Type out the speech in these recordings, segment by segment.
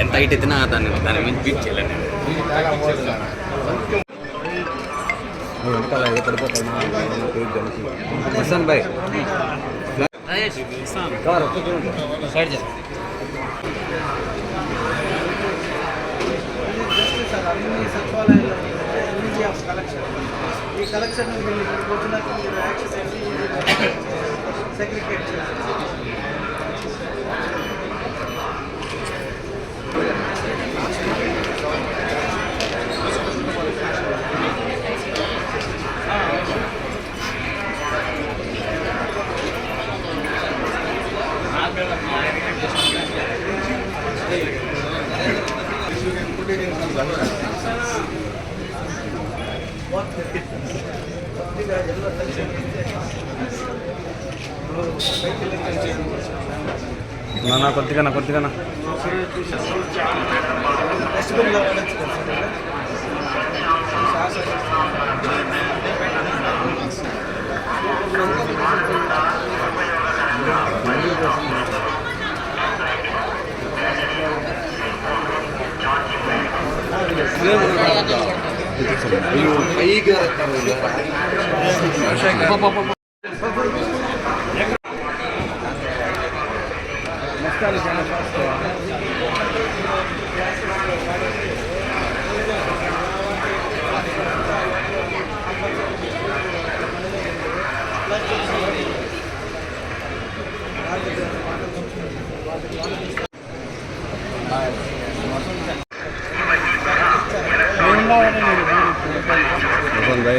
ఎంత హైట్ ఎత్తినా దాన్ని దాని మీద బీట్ చేయలేను వెనకాల సైడ్ సార్ అన్ని సచివాలయాల్లో యూనిటీ ఆఫ్ కలెక్షన్ ఈ కలెక్షన్ ఇక్కడికి వచ్చినాక మీరు యాక్షన్ చేసి సెగ్రిగేట్ చేసి నా కొద్దిగా నా కొద్దిగా డస్ట్బిన్లో పడచ్చు కదా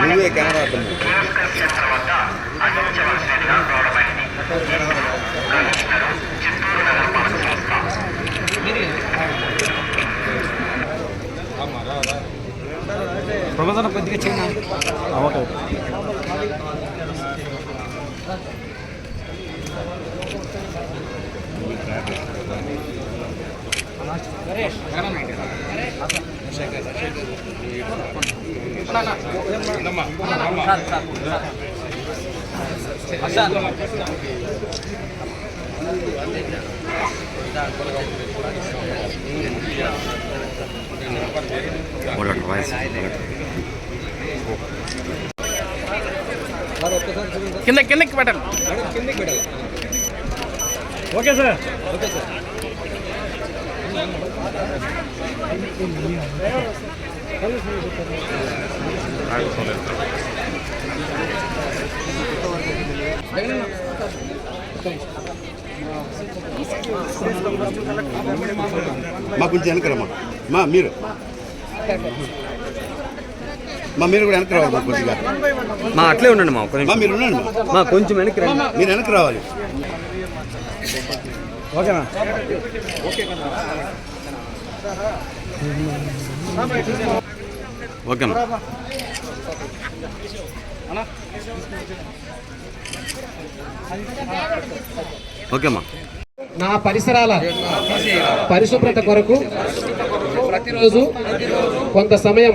నువ్వే కెమెరా ప్రమోదన కొద్దిగా చేయండి ఓకే. ఒకటి వాయిస్ కింద కిందకి పెట్టండి ఓకే సార్ ఓకే సార్ మా కొంచెం వెనకరమ్మా. మా మీరు. మా మీరు కూడా వెనక రావాలి మా కొద్దిగా మా అట్లే ఉండండి మా మా మీరు ఉండండి మా. కొంచెం వెనక్కి రండి. మీరు వెనక రావాలి. ఓకేనా? ఓకే ఓకే ఓకేమ్మా నా పరిసరాల పరిశుభ్రత కొరకు ప్రతిరోజు కొంత సమయం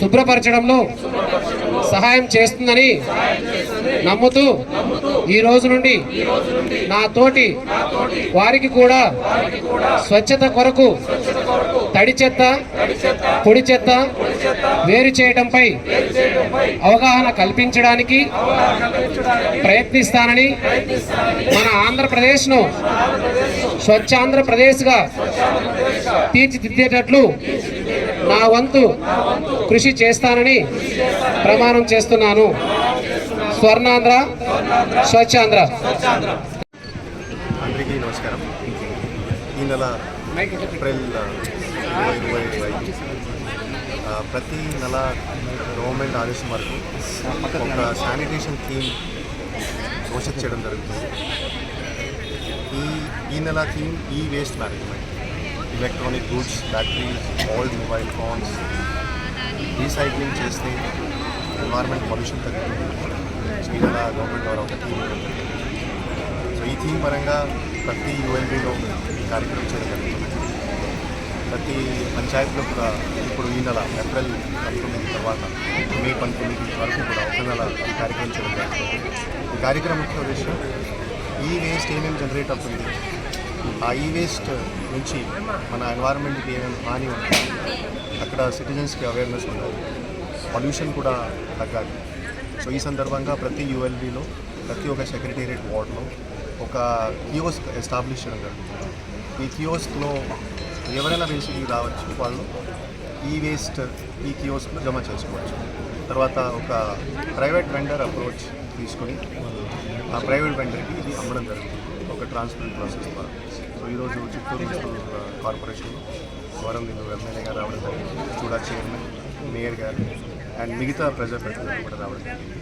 శుభ్రపరచడంలో సహాయం చేస్తుందని నమ్ముతూ ఈ రోజు నుండి నా తోటి వారికి కూడా స్వచ్ఛత కొరకు తడి చెత్త పొడి చెత్త వేరు చేయడంపై అవగాహన కల్పించడానికి ప్రయత్నిస్తానని మన ఆంధ్రప్రదేశ్ను స్వచ్ఛాంధ్రప్రదేశ్గా తీర్చిదిద్దేటట్లు నా వంతు కృషి చేస్తానని ప్రమాణం చేస్తున్నాను. స్వర్ణాంధ్ర స్వచ్ఛాంధ్ర. అందరికీ నమస్కారం. ఈ నెల ఏప్రిల్ ఇరవై ఇరవై ప్రతి నెల గవర్నమెంట్ ఆదేశం వరకు ఒక శానిటేషన్ థీమ్ ఘోషిత చేయడం జరుగుతుంది. ఈ ఈ నెల థీమ్ ఈ waste management. Electronic goods batteries old mobile phones recycling చేస్తే ఎన్వైర్మెంట్ పొల్యూషన్ తగ్గుతుంది. సో ఈ నెల గవర్నమెంట్ వారు ఒక థీమ్ సో ఈ థీమ్ పరంగా ప్రతి యుఎల్బీలో ఈ కార్యక్రమం చేయడం జరుగుతుంది. ప్రతి పంచాయతీలో కూడా ఇప్పుడు ఈ నెల ఏప్రిల్ పంతొమ్మిది తర్వాత మే పంతొమ్మిది వరకు కూడా ఒక నెల ఈ కార్యక్రమం చేయడం జరుగుతుంది. ఈ కార్యక్రమం ముఖ్య ఉద్దేశం ఈ వేస్ట్ ఏమేమి జనరేట్ అవుతుంది? ఆ ఈ వేస్ట్ నుంచి మన ఎన్వైరన్మెంట్కి ఏమేమి హాని ఉంటుంది? అక్కడ సిటిజన్స్కి అవేర్నెస్ ఉండాలి. పొల్యూషన్ కూడా తగ్గాలి. సో ఈ సందర్భంగా ప్రతి యూఎల్బీలో ప్రతి ఒక్క సెక్రటేరియట్ వార్డ్లో ఒక కియోస్క్ ఎస్టాబ్లిష్ చేయడం జరుగుతుంది. ఈ కియోస్క్లో ఎవరైనా వేసి రావచ్చు వాళ్ళు ఈ వేస్ట్ ఈ కియోస్క్లో జమ చేసుకోవచ్చు. తర్వాత ఒక ప్రైవేట్ వెండర్ అప్రోచ్ తీసుకొని ఆ ప్రైవేట్ వెండర్కి ఇది అమ్మడం జరుగుతుంది ఒక ట్రాన్స్పరెంట్ ప్రాసెస్ ద్వారా. సో ఈరోజు చిత్తూరు కార్పొరేషన్ వరం నిన్ను ఎమ్మెల్యే గారు రావడం జరిగింది చూడా చైర్మన్ మేయర్ గారు అండ్ మిగతా ప్రజాప్రతినిధులు కూడా రావడం జరిగింది.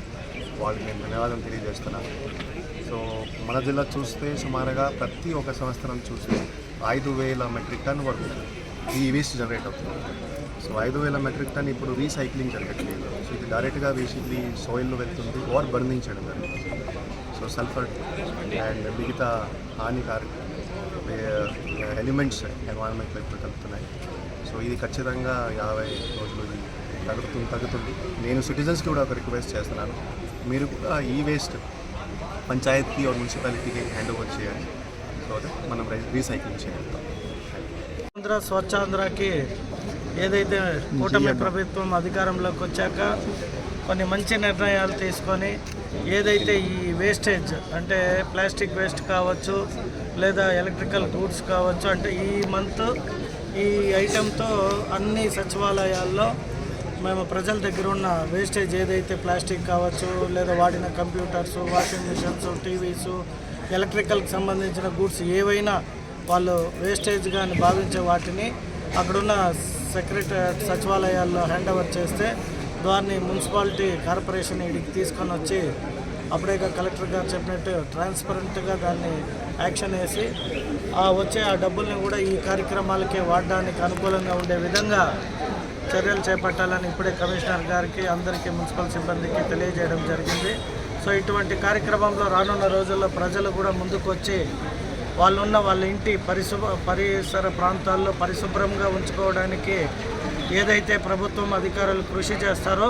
వాళ్ళకి నేను ధన్యవాదం తెలియజేస్తున్నాను సో మన జిల్లా చూస్తే సుమారుగా ప్రతి ఒక్క సంవత్సరం చూస్తే ఐదు వేల మెట్రిక్ టన్ వరకు ఈ వేస్ట్ జనరేట్ అవుతుంది. సో ఐదు వేల మెట్రిక్ టన్ ఇప్పుడు రీసైక్లింగ్ జరగట్లేదు. సో ఇది డైరెక్ట్గా బేసిక్లీ సోయిల్లో వెళ్తుంది ఓర్ బంధించడం చేయడం జరుగుతుంది. సో సల్ఫర్ అండ్ మిగతా హానికారక ఎలిమెంట్స్ ఎన్వైరన్మెంట్లో ఇప్పుడు కలుపుతున్నాయి. సో ఇది ఖచ్చితంగా యాభై రోజులు తగ్గుతుంది తగ్గుతుంది నేను సిటిజన్స్కి కూడా ఒక రిక్వెస్ట్ చేస్తున్నాను. మీరు కూడా ఈ వేస్ట్ పంచాయతీకి और మున్సిపాలిటీకి హ్యాండ్ ఓవర్ చేయాలి. సో దట్ మనం రీసైక్లింగ్ చేయగలుగుతాం ఆంధ్ర స్వచ్ఛాంధ్రకి ఏదైతే కూటమి ప్రభుత్వం అధికారంలోకి వచ్చాక కొన్ని మంచి నిర్ణయాలు తీసుకొని ఏదైతే ఈ వేస్టేజ్ అంటే ప్లాస్టిక్ వేస్ట్ కావచ్చు లేదా ఎలక్ట్రికల్ గూడ్స్ కావచ్చు అంటే ఈ మంత్ ఈ ఐటెంతో అన్ని సచివాలయాల్లో మేము ప్రజల దగ్గర ఉన్న వేస్టేజ్ ఏదైతే ప్లాస్టిక్ కావచ్చు లేదా వాడిన కంప్యూటర్స్ వాషింగ్ మిషన్స్ టీవీస్ ఎలక్ట్రికల్కి సంబంధించిన గూడ్స్ ఏవైనా వాళ్ళు వేస్టేజ్ కానీ భావించే వాటిని అక్కడున్న సెక్రటరీ సచివాలయాల్లో హ్యాండ్ ఓవర్ చేస్తే దాన్ని మున్సిపాలిటీ కార్పొరేషన్ ఇడికి తీసుకొని వచ్చి అప్పుడే కలెక్టర్ గారు చెప్పినట్టు ట్రాన్స్పరెంట్గా దాన్ని యాక్షన్ వేసి ఆ వచ్చే ఆ డబ్బుల్ని కూడా ఈ కార్యక్రమాలకే వాడడానికి అనుకూలంగా ఉండే విధంగా చర్యలు చేపట్టాలని ఇప్పుడే కమిషనర్ గారికి అందరికీ మున్సిపల్ సిబ్బందికి తెలియజేయడం జరిగింది. సో ఇటువంటి కార్యక్రమంలో రానున్న రోజుల్లో ప్రజలు కూడా ముందుకు వచ్చి వాళ్ళున్న వాళ్ళ ఇంటి పరిశుభ్ర పరిసర ప్రాంతాల్లో పరిశుభ్రంగా ఉంచుకోవడానికి ఏదైతే ప్రభుత్వం అధికారులు కృషి చేస్తారో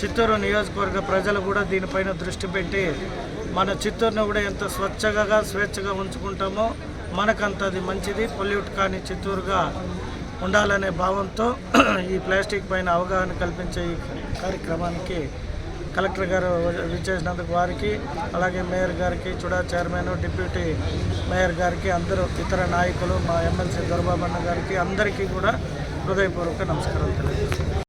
చిత్తూరు నియోజకవర్గ ప్రజలు కూడా దీనిపైన దృష్టి పెట్టి మన చిత్తూరును కూడా ఎంత స్వచ్ఛగా స్వేచ్ఛగా ఉంచుకుంటామో మనకంత అది మంచిది. పొల్యూట్ కాని చిత్తూరుగా ఉండాలనే భావంతో ఈ ప్లాస్టిక్ పైన అవగాహన కల్పించే ఈ కార్యక్రమానికి కలెక్టర్ గారు విచ్చేసినందుకు వారికి అలాగే మేయర్ గారికి చుడా చైర్మన్ డిప్యూటీ మేయర్ గారికి అందరూ ఇతర నాయకులు మా ఎమ్మెల్సీ దొరబాబన్న గారికి అందరికీ కూడా హృదయపూర్వక నమస్కారాలు తెలియజేస్తున్నాను.